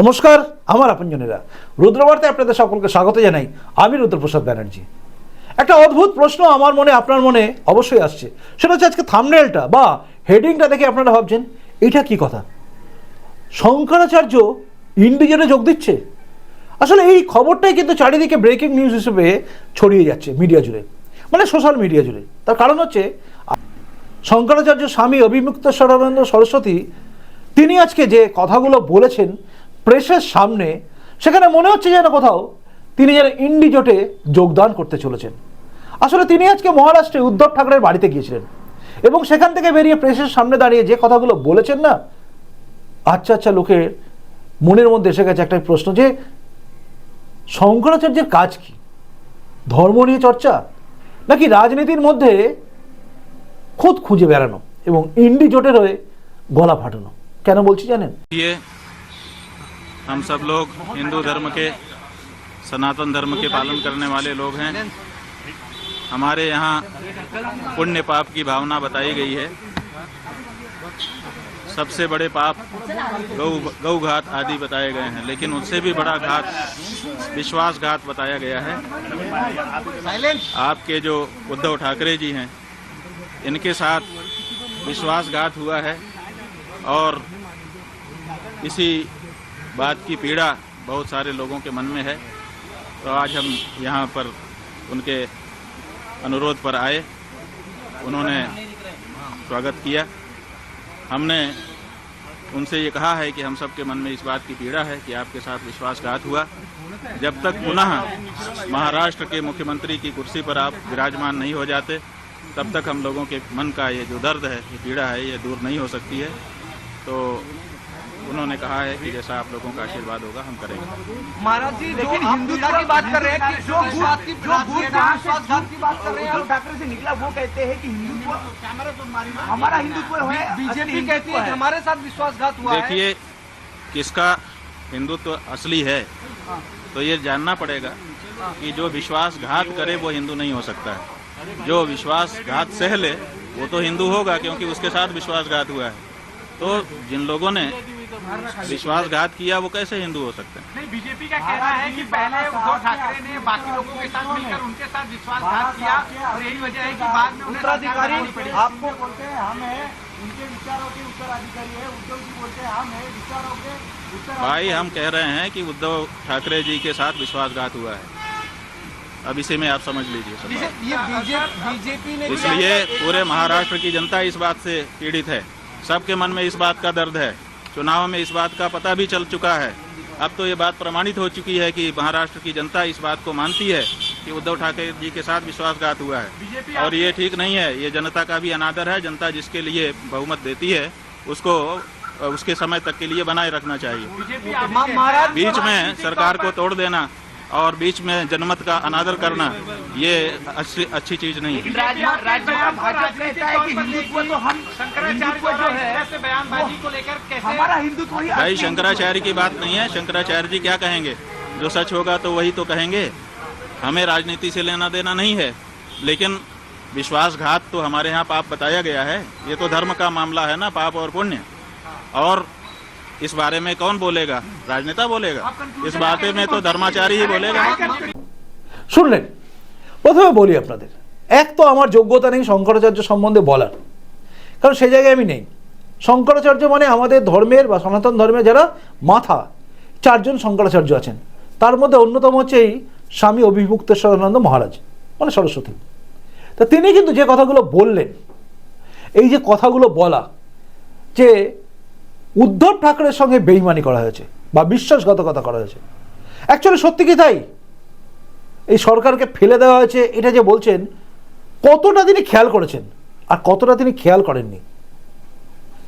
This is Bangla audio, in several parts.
নমস্কার, আমার আপনজনেরা। রুদ্রবার্তায় আপনাদের সকলকে স্বাগত জানাই আমি রুদ্রপ্রসাদ ব্যানার্জি। একটা অদ্ভুত প্রশ্ন আমার মনে, আপনার মনে অবশ্যই আসছে। সেটা হচ্ছে আজকে থামনেলটা বা হেডিংটা দেখে আপনারা ভাবছেন, এটা কি কথা? শঙ্করাচার্য ইন্ডিজনে যোগ দিচ্ছে? আসলে এই খবরটাই কিন্তু চারিদিকে ব্রেকিং নিউজ হিসেবে ছড়িয়ে যাচ্ছে মিডিয়া জুড়ে। মানে সোশ্যাল মিডিয়া জুড়ে। তার কারণ হচ্ছে, শঙ্করাচার্য স্বামী অভিমুক্তেশ্বরানন্দ সরস্বতী, তিনি আজকে যে কথাগুলো বলেছেন প্রেসের সামনে, সেখানে মনে হচ্ছে যেন কোথাও তিনি যেন ইন্ডি জোটে যোগদান করতে চলেছেন। আসলে তিনি আজকে মহারাষ্ট্রে উদ্ধব ঠাকরের বাড়িতে গিয়েছিলেন এবং সেখান থেকে বেরিয়ে প্রেসের সামনে দাঁড়িয়ে যে কথাগুলো বলেছেন না আচ্ছা আচ্ছা লোকের মনের মধ্যে এসে গেছে একটা প্রশ্ন যে, শঙ্করাচার্যের কাজ কি? ধর্ম নিয়ে চর্চা? নাকি রাজনীতির মধ্যে খুদ খুঁজে বেড়ানো এবং ইন্ডি জোটের হয়ে গলা ফাটানো? কেন বলছি জানেন? ये हम सब लोग हिंदू धर्म के, सनातन धर्म के पालन करने वाले लोग हैं। हमारे यहाँ पुण्य पाप की भावना बताई गई है। सबसे बड़े पाप गौ गौ घात आदि बताए गए हैं, लेकिन उससे भी बड़ा घात, विश्वासघात बताया गया है। आपके जो उद्धव ठाकरे जी हैं, इनके साथ विश्वासघात हुआ है और इसी बात की पीड़ा बहुत सारे लोगों के मन में है। तो आज हम यहाँ पर उनके अनुरोध पर आए। उन्होंने स्वागत किया। हमने उनसे ये कहा है कि हम सबके मन में इस बात की पीड़ा है कि आपके साथ विश्वासघात हुआ। जब तक पुनः महाराष्ट्र के मुख्यमंत्री की कुर्सी पर आप विराजमान नहीं हो जाते, तब तक हम लोगों के मन का ये जो दर्द है, ये पीड़ा है, ये दूर नहीं हो सकती है। तो उन्होंने कहा है कि जैसा आप लोगों का आशीर्वाद होगा हम करेंगे। महाराज जी लेकिन हिंदुत्व की बात कर रहे हैं कि जो जो का विश्वासघात की बात कर रहे हैं ठाकरे से निकला वो कहते हैं कि हिंदुत्व हमारा हिंदुत्व है बीजेपी कहती है हमारे साथ विश्वासघात हुआ देखिए किसका हिंदुत्व असली है। तो ये जानना पड़ेगा कि जो विश्वासघात करे वो हिंदू नहीं हो सकता है। जो विश्वासघात सह ले वो तो हिंदू होगा क्योंकि उसके साथ विश्वासघात हुआ है। तो जिन लोगों ने विश्वासघात किया वो कैसे हिंदू हो सकते हैं? नहीं बीजेपी का कहना है कि पहले उद्धव ठाकरे ने बाकी लोगों के साथ मिलकर उनके साथ विश्वासघात किया और यही वजह है कि बाद में उत्तराधिकारी। आपको बोलते हैं हम है उनके विचारों के उत्तराधिकारी है उद्धव जी बोलते हैं हम है विचारों के भाई हम कह रहे हैं कि उद्धव ठाकरे जी के साथ विश्वासघात हुआ है। अब इसे में आप समझ लीजिए बीजेपी ने इसलिए पूरे महाराष्ट्र की जनता इस बात से पीड़ित है। सबके मन में इस बात का दर्द है। चुनाव में इस बात का पता भी चल चुका है। अब तो ये बात प्रमाणित हो चुकी है कि महाराष्ट्र की जनता इस बात को मानती है कि उद्धव ठाकरे जी के साथ विश्वासघात हुआ है। और ये ठीक नहीं है ये जनता का भी अनादर है जनता जिसके लिए बहुमत देती है उसको उसके समय तक के लिए बनाए रखना चाहिए। बीच में सरकार को तोड़ देना और बीच में जनमत का अनादर करना ये अच्छी अच्छी चीज़ नहीं है। है तो है हमारा हिंदुत्व भाई शंकराचार्य की बात नहीं है। शंकराचार्य जी क्या कहेंगे? जो सच होगा तो वही तो कहेंगे। हमें राजनीति से लेना देना नहीं है। लेकिन विश्वासघात तो हमारे यहाँ पाप बताया गया है। ये तो धर्म का मामला है ना पाप और पुण्य। और इस बारे में कौन बोलेगा राजनेता बोलेगा इस बारे में तो धर्माचारी ही बोलेगा শুনলেন প্রথমে বলি আপনাদের এক তো আমার যোগ্যতা নেই শঙ্করাচার্য সম্বন্ধে বলার কারণ সেই জায়গায় আমি নেই শঙ্করাচার্য মানে আমাদের ধর্মের বা সনাতন ধর্মের যারা মাথা চারজন শঙ্করাচার্য আছেন তার মধ্যে অন্যতম হচ্ছে এই স্বামী অভিমুক্তেশ্বরানন্দ মহারাজ মানে সরস্বতী তা তিনি কিন্তু যে কথাগুলো বললেন এই যে কথাগুলো বলা যে উদ্ধব ঠাকরের সঙ্গে বেইমানি করা হয়েছে বা বিশ্বাসঘাতকতা করা হয়েছে। অ্যাকচুয়ালি সত্যি কি তাই? এই সরকারকে ফেলে দেওয়া হয়েছে, এটা যে বলছেন, কতটা তিনি খেয়াল করেছেন আর কতটা তিনি খেয়াল করেননি?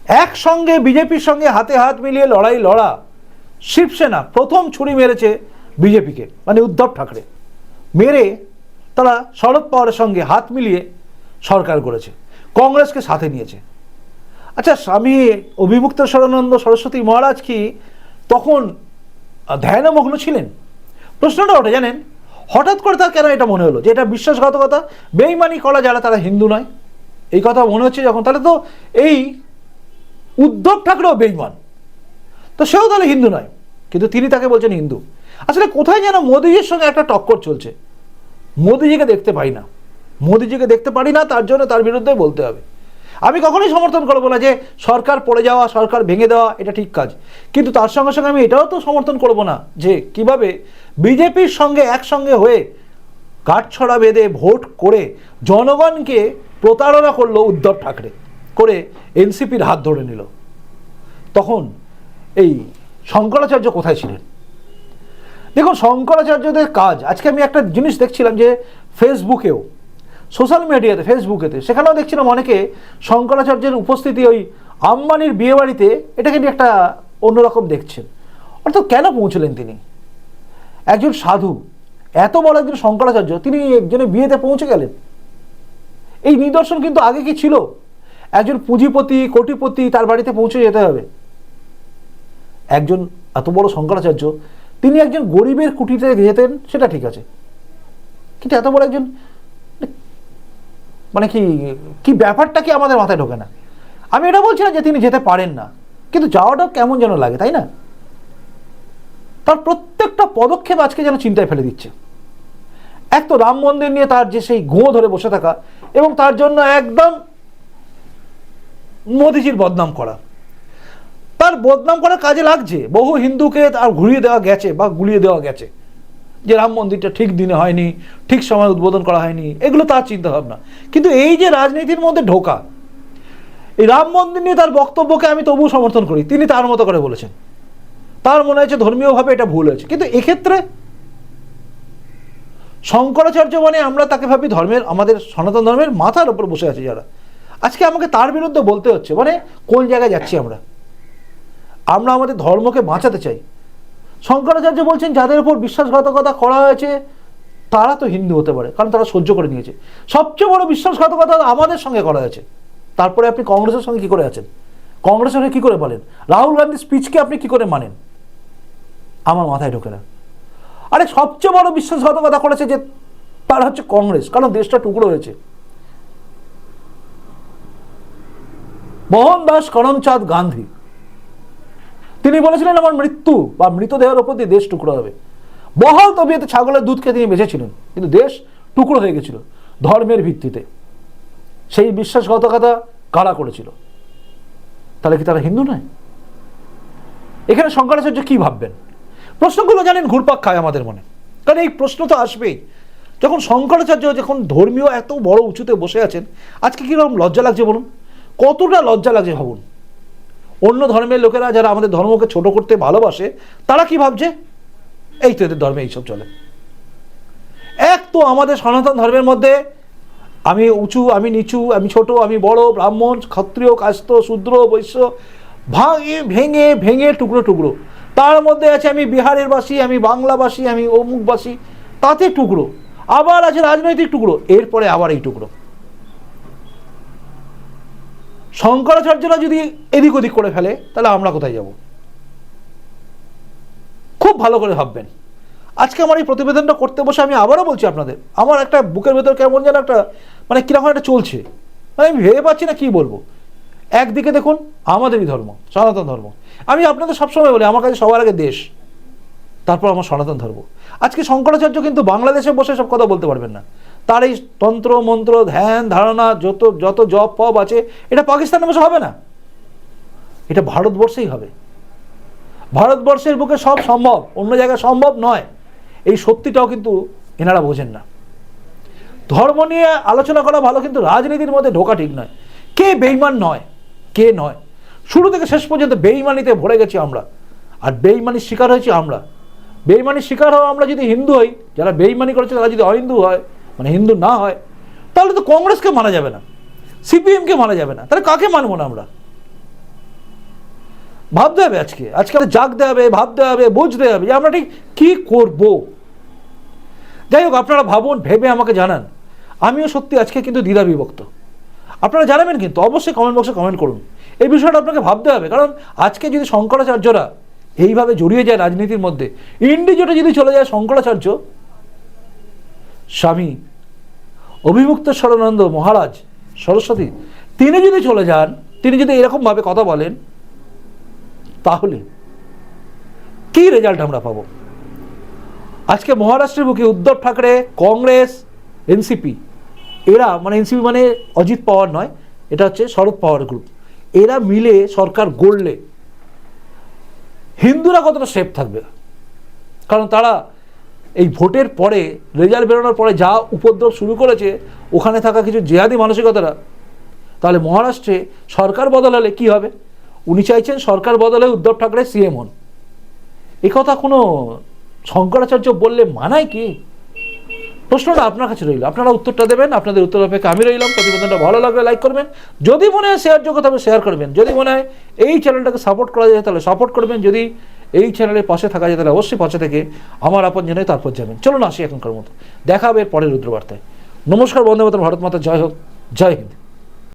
একসঙ্গে বিজেপির সঙ্গে হাতে হাত মিলিয়ে লড়াই লড়া শিবসেনা প্রথম ছুরি মেরেছে বিজেপিকে মানে উদ্ধব ঠাকরে। মেরে তারা শরদ পাওয়ারের সঙ্গে হাত মিলিয়ে সরকার করেছে কংগ্রেসকে সাথে নিয়েছে। আচ্ছা স্বামী অভিমুক্ত সরানন্দ সরস্বতী মহারাজ কি তখন ধ্যানমগ্ন ছিলেন? প্রশ্নটা ওটা জানেন? হঠাৎ করে তার কেন এটা মনে হলো? যে এটা বিশ্বাসঘাতকতা? বেইমানি করা যারা, তারা হিন্দু নয়। এই কথা মনে হচ্ছে যখন, তাহলে তো এই উদ্ধব ঠাকুরও বেইমান। তো সেও তাহলে হিন্দু নয়, কিন্তু তিনি তাকে বলছেন হিন্দু। আসলে কোথায় যেন মোদিজির সঙ্গে একটা টক্কর চলছে? মোদিজিকে দেখতে পাই না। মোদিজিকে দেখতে পারি না, তার জন্য তার বিরুদ্ধে বলতে হবে। আমি কখনোই সমর্থন করব না যে সরকার পড়ে যাওয়া, সরকার ভেঙে দেওয়া, এটা ঠিক কাজ। কিন্তু তার সঙ্গে সঙ্গে আমি এটাও তো সমর্থন করব না যে কীভাবে বিজেপির সঙ্গে একসঙ্গে হয়ে কাঠছড়া বেঁধে ভোট করে জনগণকে প্রতারণা করল উদ্ধব ঠাকরে, করে এনসিপির হাত ধরে নিল। তখন এই শঙ্করাচার্য কোথায় ছিলেন? দেখুন, শঙ্করাচার্যদের কাজ, আজকে আমি একটা জিনিস দেখছিলাম যে ফেসবুকেও সোশ্যাল মিডিয়াতে, ফেসবুকেতে। সেখানেও দেখছিলাম অনেকে শঙ্করাচার্যের উপস্থিতি ওই আম্বানির বিয়েবাড়িতে এটাকে নিয়ে একটা অন্যরকম দেখছেন। অর্থাৎ কেন পৌঁছলেন তিনি? একজন সাধু, এত বড় একজন শঙ্করাচার্য, তিনি একজনের বিয়েতে পৌঁছে গেলেন? এই নিদর্শন কিন্তু আগে কি ছিল? একজন পুঁজিপতি, কোটিপতি তার বাড়িতে পৌঁছে যেতে হবে। একজন এত বড় শঙ্করাচার্য, তিনি একজন গরিবের কুটিতে যেতেন, সেটা ঠিক আছে। কিন্তু এত বড় একজন মানে কি কি ব্যাপারটা কি আমাদের মাথায় ঢোকে না? আমি এটা বলছি না যে তিনি যেতে পারেন না, কিন্তু যাওয়াটাও কেমন যেন লাগে, তাই না? তার প্রত্যেকটা পদক্ষেপ আজকে যেন চিন্তায় ফেলে দিচ্ছে। এক তো রাম মন্দির নিয়ে তার যে সেই গোঁ ধরে বসে থাকা, এবং তার জন্য একদম মোদিজির বদনাম করা। তার বদনাম করা কাজে লাগছে, বহু হিন্দুকে তার ঘুরিয়ে দেওয়া গেছে বা গুলিয়ে দেওয়া গেছে। যে রাম মন্দিরটা ঠিক দিনে হয়নি, ঠিক সময় উদ্বোধন করা হয়নি, এগুলো তার চিন্তা ভাবনা কিন্তু এই যে রাজনীতির মধ্যে ঢোকা, এই রাম মন্দির নিয়ে তার বক্তব্যকে আমি তবুও সমর্থন করি, তিনি তার মতো করে বলেছেন। তার মনে হয়েছে ধর্মীয়ভাবে এটা ভুল হয়েছে। কিন্তু এক্ষেত্রে শঙ্করাচার্য মানে আমরা তাকে ভাবি ধর্মের, আমাদের সনাতন ধর্মের মাথার উপর বসে আছে যারা। আজকে আমাকে তার বিরুদ্ধে বলতে হচ্ছে মানে কোন জায়গায় যাচ্ছি আমরা? আমরা আমাদের ধর্মকে বাঁচাতে চাই। শঙ্করাচার্য বলছেন, যাদের উপর বিশ্বাসঘাতকতা করা হয়েছে, তারা তো হিন্দু হতে পারে, কারণ তারা সহ্য করে নিয়েছে। সবচেয়ে বড় বিশ্বাসঘাতকতা আমাদের সঙ্গে করা হয়েছে। তারপরে আপনি কংগ্রেসের সঙ্গে কি করে আছেন? কংগ্রেসের সঙ্গে কি করে বলেন? রাহুল গান্ধীর স্পিচকে আপনি কি করে মানেন? আমার মাথায় ঢোকে না। আরে, সবচেয়ে বড় বিশ্বাসঘাতকতা করেছে যে তারা হচ্ছে কংগ্রেস, কারণ দেশটা টুকরো হয়েছে। মোহনদাস করমচাঁদ গান্ধী তিনি বলেছিলেন, আমার মৃত্যু বা মৃতদেহের ওপর দিয়ে দেশ টুকরো হবে। বহাল তবিয়তে ছাগলের দুধকে তিনি বেঁচেছিলেন, কিন্তু দেশ টুকরো হয়ে গেছিল ধর্মের ভিত্তিতে। সেই বিশ্বাসঘাতকতা কারা করেছিল? তাহলে কি তারা হিন্দু নয়? এখানে শঙ্করাচার্য কি ভাববেন? প্রশ্নগুলো জানেন ঘুরপাক খায় আমাদের মনে। কারণ এই প্রশ্ন তো আসবেই। যখন শঙ্করাচার্য যখন ধর্মীয় এত বড় উঁচুতে বসে আছেন, আজকে কীরকম লজ্জা লাগছে বলুন? কতটা লজ্জা লাগছে ভাবুন। অন্য ধর্মের লোকেরা যারা আমাদের ধর্মকে ছোট করতে ভালোবাসে, তারা কি ভাবছে? এই তো এদের ধর্মে এইসব চলে। এক তো আমাদের সনাতন ধর্মের মধ্যে আমি উঁচু, আমি নিচু, আমি ছোট, আমি বড়, ব্রাহ্মণ, ক্ষত্রিয়, কাস্ত, শূদ্র, বৈশ্য, ভাঙে, ভেঙে ভেঙে টুকরো টুকরো। তার মধ্যে আছে আমি বিহারের বাসী, আমি বাংলাবাসী, আমি অমুকবাসী, তাতে টুকরো। আবার আছে রাজনৈতিক টুকরো, এরপরে আবার এই টুকরো। শঙ্করাচার্যরা যদি এদিক ওদিক করে ফেলে, তাহলে আমরা কোথায় যাব? খুব ভালো করে ভাববেন। আজকে আমার এই প্রতিবেদনটা করতে বসে আমি আবারও বলছি আপনাদের, আমার একটা বুকের ভেতর কেমন যেন একটা মানে কীরকম একটা চলছে। মানে আমি ভেবে পাচ্ছি না কী বলব। একদিকে দেখুন, আমাদেরই ধর্ম, সনাতন ধর্ম। আমি আপনাদের সবসময় বলি, আমার কাছে সবার আগে দেশ, তারপর আমার সনাতন ধর্ম। আজকে শঙ্করাচার্য কিন্তু বাংলাদেশে বসে সব কথা বলতে পারবেন না। তার এই তন্ত্র, মন্ত্র, ধ্যান, ধারণা, যত যত জব ফব আছে, এটা পাকিস্তানে বসে হবে না। এটা ভারতবর্ষেই হবে। ভারতবর্ষের বুকে সব সম্ভব, অন্য জায়গায় সম্ভব নয়। এই সত্যিটাও কিন্তু এনারা বোঝেন না। ধর্ম নিয়ে আলোচনা করা ভালো, কিন্তু রাজনীতির মধ্যে ঢোকা ঠিক নয়। কে বেইমান নয়, কে নয়? শুরু থেকে শেষ পর্যন্ত বেইমানিতে ভরে গেছি আমরা। আর বেইমানির শিকার হয়েছি আমরা। বেইমানির শিকার হওয়া আমরা যদি হিন্দু হই, যারা বেইমানি করেছে তারা যদি অহিন্দু হয় মানে হিন্দু না হয়, তাহলে তো কংগ্রেসকে মানা যাবে না, সিপিএমকে মানা যাবে না, তাহলে কাকে মানবো না আমরা? ভাবতে হবে আজকে আজকে আমাদের জাগতে হবে, ভাবতে হবে, বুঝতে হবে যে আমরা ঠিক কী করব। যাই হোক, আপনারা ভাবুন, ভেবে আমাকে জানান। আমিও সত্যি আজকে কিন্তু দ্বিধা বিভক্ত। আপনারা জানাবেন কিন্তু, অবশ্যই কমেন্ট বক্সে কমেন্ট করুন। এই বিষয়টা আপনাকে ভাবতে হবে, কারণ আজকে যদি শঙ্করাচার্যরা এইভাবে জড়িয়ে যায় রাজনীতির মধ্যে, ইন্ডিজোটে যদি চলে যায় শঙ্করাচার্য স্বামী। অভিমুক্ত শরণানন্দ মহারাজ সরস্বতী, তিনি যদি চলে যান, তিনি যদি এরকমভাবে কথা বলেন, তাহলে কী রেজাল্ট আমরা পাবো? আজকে মহারাষ্ট্রের বুকে উদ্ধব ঠাকরে, কংগ্রেস, এনসিপি, এরা মানে এনসিপি মানে অজিত পাওয়ার নয়, এটা হচ্ছে শরদ পাওয়ার গ্রুপ এরা মিলে সরকার গড়লে হিন্দুরা কতটা সেফ থাকবে? কারণ তারা এই ভোটের পরে, রেজাল্ট বেরোনোর পরে যা উপদ্রব শুরু করেছে, ওখানে থাকা কিছু জেহাদি মানসিকতারা, তাহলে মহারাষ্ট্রে সরকার বদল হলে কী হবে? উনি চাইছেন সরকার বদলে উদ্ধব ঠাকরে সিএম হন। এ কথা কোনো শঙ্করাচার্য বললে মানায় কি? প্রশ্নটা আপনার কাছে রইল। আপনারা উত্তরটা দেবেন, আপনাদের উত্তর অপেক্ষা আমি রইলাম। প্রতিবেদনটা ভালো লাগলে লাইক করবেন। যদি মনে হয় শেয়ার যোগ্য তবে শেয়ার করবেন। যদি মনে হয় এই চ্যানেলটাকে সাপোর্ট করা যায় তাহলে সাপোর্ট করবেন। যদি এই চ্যানেলের পাশে থাকা যায় তাহলে অবশ্যই পাশে থেকে আমার আপন জেনে তারপর যাবেন। চলুন আসি এখনকার মতো। দেখা হবে এর পরের রুদ্রবার্তায়। নমস্কার বন্ধু মাতা ভারত মাতা, জয় হোক। জয় হিন্দ।